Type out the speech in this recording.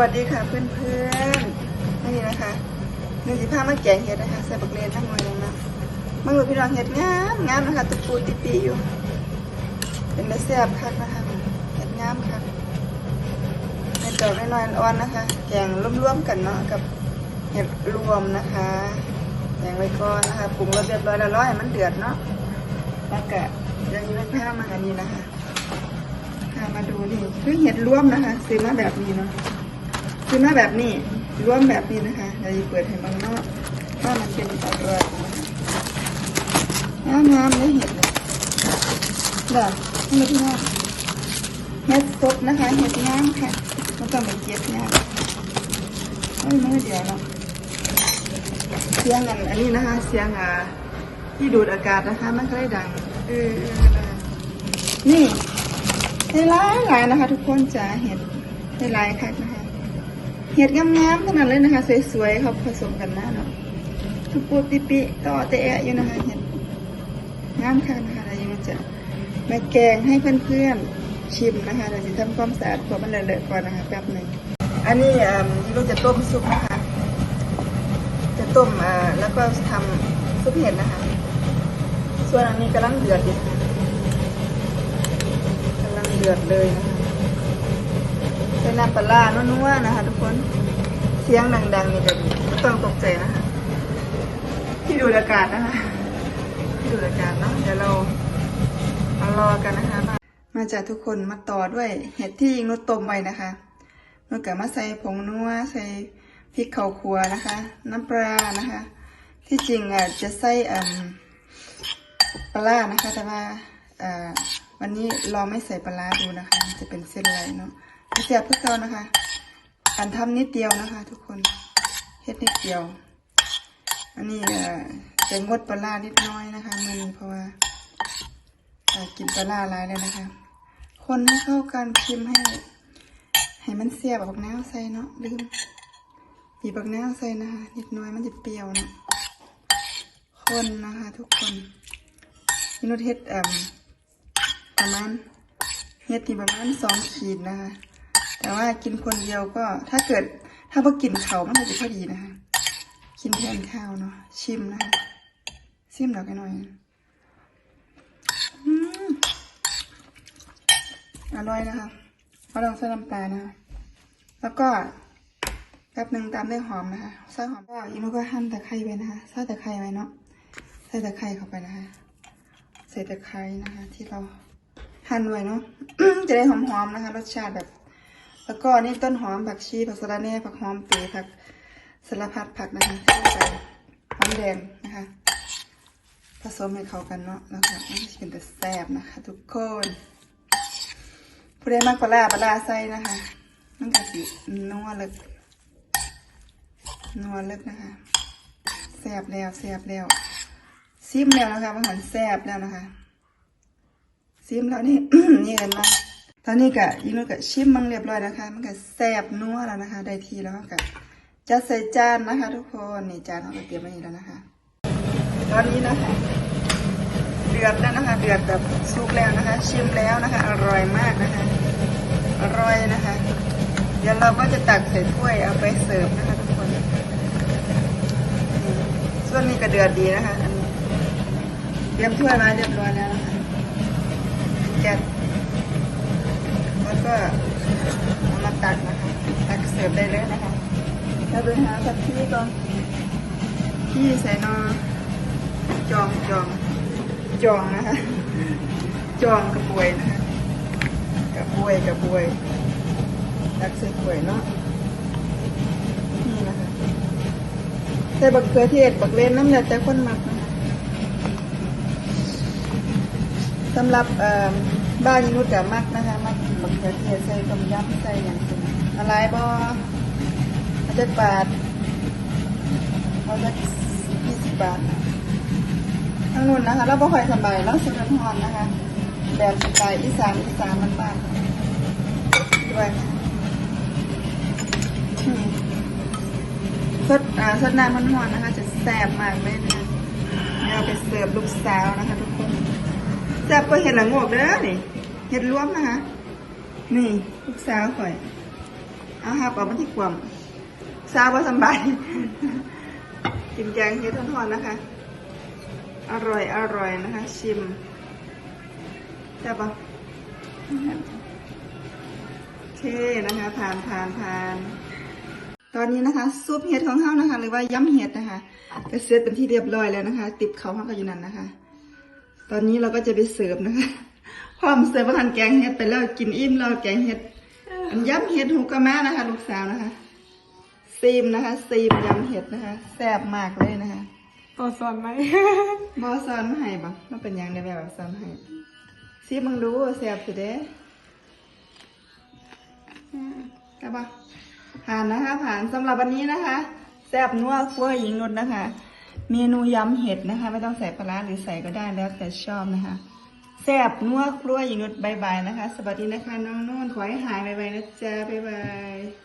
วัสดีค่ะเพื่อนๆนี่นะคะหนึ่งสิผ้ามาแกงเห็ดนะคะใส่บักเลนทั้งหมดเลยนะมังหลุพี่น้องเห็ดงามงามนะคะตุกปูติปีอยู่ เป็นได้แซ่บคักนะคะเห็ดงามคักเห็ดดอกน้อยๆอ่อนๆนะคะ แกงร่วมๆกันเนาะกับเห็ดรวมนะคะแกงไว้ก่อนนะคะปรุงรสเรียบร้อยแล้วร้อยมันเดือดเนาะแล้วก็ยังมีผ้ามาอันนี้นะคะค่ะมาดูนี่คือเห็ดร่วมนะคะซื้อมาแบบนี้เนาะ ซื้อมาแบบนี้ร่วมแบบนี้นะคะเราจะเปิดให้มังเนาะว่ามันเป็นอะไรงามงามเลยเห็ดเลยเด้อนี่พี่น้องเห็ดสดนะคะเห็ดงามค่ะมันต้องเป็นเก็บงามเอ้ยมือเดียวเนาะเสียงอันอันนี้นะคะ เสียงอ่าที่ดูดอากาศนะคะ มันก็ได้ดังเออเออเออนี่ให้หลายหลายนะคะ ทุกคนจะเห็ดให้หลายค่ะนะคะ เห็ดงามๆขนาดเลยนะคะ สวยๆเขาผสมกันนะเนาะทุกปูติปิต่อเตะอยู่นะคะเห็ดงามค่ะนะคะเรายังจะมาแกงให้เพื่อนๆชิมนะคะเราจะทำความสะอาดพวกมันเลอะๆก่อนนะคะแป๊บหนึ่งอันนี้อ่าเราจะต้มซุปนะคะ จะต้มแล้วก็ทำซุปเห็ดนะคะ ส่วนอันนี้กำลังเดือดอยู่กำลังเดือดเลยนะคะ นน้ำปลาร้านัวๆนะคะ ทุกคนเสียงดังๆนี่ก็ไม่ต้องตกใจนะคะที่ดูอากาศนะคะที่ดูอากาศเนาะเดี๋ยวเรามารอกันนะคะ มาจากทุกคนมาต่อด้วยเห็ดที่ยิงนุดต้มไว้นะคะนุดก็มาใส่ผงนัวใส่พริกข้าวคั่วนะคะ น้ำปลานะคะ ที่จริงอะจะใส่อ่าปลานะคะแต่ว่าอ่อวันนี้ลองไม่ใส่ปลาดูนะคะ จะเป็นเส้นไรเนาะ เสียบเพื่อเก่านะคะ อันทำนิดเดียวนะคะ ทุกคนเฮ็ดนิดเดียว อันนี้จะงดปลาร้านิดน้อยนะคะมันเพราะว่ากินปลาร้าหลายเลยนะคะ คนให้เข้ากันชิมให้ ให้มันเสียบบักแนวใส่เนาะลืมบีบบักแนวใส่นะคะนิดน้อยมันจะเปรี้ยวนะคนนะคะทุกคนพี่นุชเฮ็ดอ่ำประมาณเฮ็ดที่ประมาณสองขีดนะคะ แต่ว่ากินคนเดียวก็ถ้าเกิดถ้าพอกินเขามันจะพอดีนะคะ กินแทนข้าวเนาะชิมนะคะชิมดอกกันหน่อยอร่อยนะคะเอาลองใส่น้ำปลานะคะแล้วก็แป๊บหนึ่งตามด้วยหอมนะคะใส่หอมก็อีนุก็หั่นตะไคร้ไว้นะคะใส่ตะไคร้ไว้เนาะใส่ตะไคร้เข้าไปนะคะใส่ตะไคร้นะคะ ที่เราหั่นไว้เนาะจะได้หอมๆนะคะ รสชาติแบบ แล้วก็นี่ต้นหอมผักชีผักสะระแหน่ผักหอมเปรย์ผักสารพัดผักนะคะใส่หอมแดงนะคะ ผสมให้เข้ากันเนาะแล้วก็มันจะเป็นแต่แซ่บนะคะ ทุกคนผู้ใดมากปลาร้าปลาร้าใส่นะคะมันก็สินัวเลิกนัวเลิกนะคะแซ่บแล้วแซ่บแล้วซิมแล้วนะคะมันหมือนแซ่บแล้วนะคะ ซิมแล้วนี่ นี่กันนะ ตอนนี้กะยิงแล้วกะชิมมังเรียบร้อยนะคะ มันก็แซ่บนัวแล้วนะคะ ได้ทีแล้วก็จะใส่จานนะคะ ทุกคนนี่จานเราเตรียมไว้นี่แล้วนะคะ ตอนนี้นะคะเดือดแล้วนะคะ เดือดแบบสุกแล้วนะคะ ชิมแล้วนะคะ อร่อยมากนะคะ อร่อยนะคะ เดี๋ยวเราก็จะตักใส่ถ้วยเอาไปเสิร์ฟนะคะทุกคนส่วนนี้ก็เดือดดีนะคะอันนี้เตรียมถ้วยมาเรียบร้อยแล้วนะคะแกะ แล้วก็เอามาตักนะคะตักเสิร์ฟได้เลยนะคะเราไปหากับพี่ก่อนพี่ใส่นอจองจองจองนะคะจองกระบวยนะคะกระบวยกระบวยตักใส่ถ้วยเนาะนี่นะคะใส่บักเขือเทศบักเลนน้ำแล้วแต่คนมักนะคะสำหรับเอ่อ บ้านนุชกับมักนะคะมักกินบักเขือเทศใส่ต้มยำใส่อย่างอื่นอะไรบออาจจะบาทเราจะยี่สิบบาททางนู้นนะคะเราบ่ค่อยสบายแล้วสุดร้อนนะคะ แบบสไตล์อีสานอีสานมันบ้านด้วยสดอ่าสดน้ำมันหอนนะคะ จะแซ่บมากเลยนะเอาไปเสิร์ฟลูกสาวนะคะ แซ่บก็เห็ดหลังงอกเด้อนี่เห็ดรวมนะคะนี่ลูกสาวข่อยเอาหาปอมันที่ความซาบ่สบายกินแกงเฮ็ดทอดๆนะคะ อร่อยอร่อยนะคะ ชิมใช่บปะโอเคนะคะทานทานทานตอนนี้นะคะซุปเห็ดของเฮานะคะ หรือว่าย้ำเห็ดนะคะก็เสร็จเป็นที่เรียบร้อยแล้วนะคะ ติบเขาเฮาก็อยู่นั่นนะคะ ตอนนี้เราก็จะไปเสิร์ฟนะคะพร้อมเสิร์ฟอาหารแกงเห็ดไปแล้วกินอิ่มแล้วแกงเห็ดอันย้ำเห็ดหูกระมานะคะ ลูกสาวนะคะซีมนะคะซีมย้ำเห็ดนะคะแซ่บมากเลยนะคะตัวสอนไหมบอสอนมาให้บ่มันเป็นหยังในแบบแบบสอนให้ซีมึงรู้แซ่บสิเด้ใช่ปะผ่านนะคะ ผ่านสำหรับวันนี้นะคะแซ่บนัวคั่วหญิงนุชนะคะ เมนูยำเห็ดนะคะ ไม่ต้องใส่ปลาร้าหรือใส่ก็ได้แล้วแต่ชอบนะคะแซ่บนัวครัวหญิงนุชบายบายนะคะ สวัสดีนะคะน้องนุ่นขอให้หายไวๆนะจ๊ะบ๊ายบาย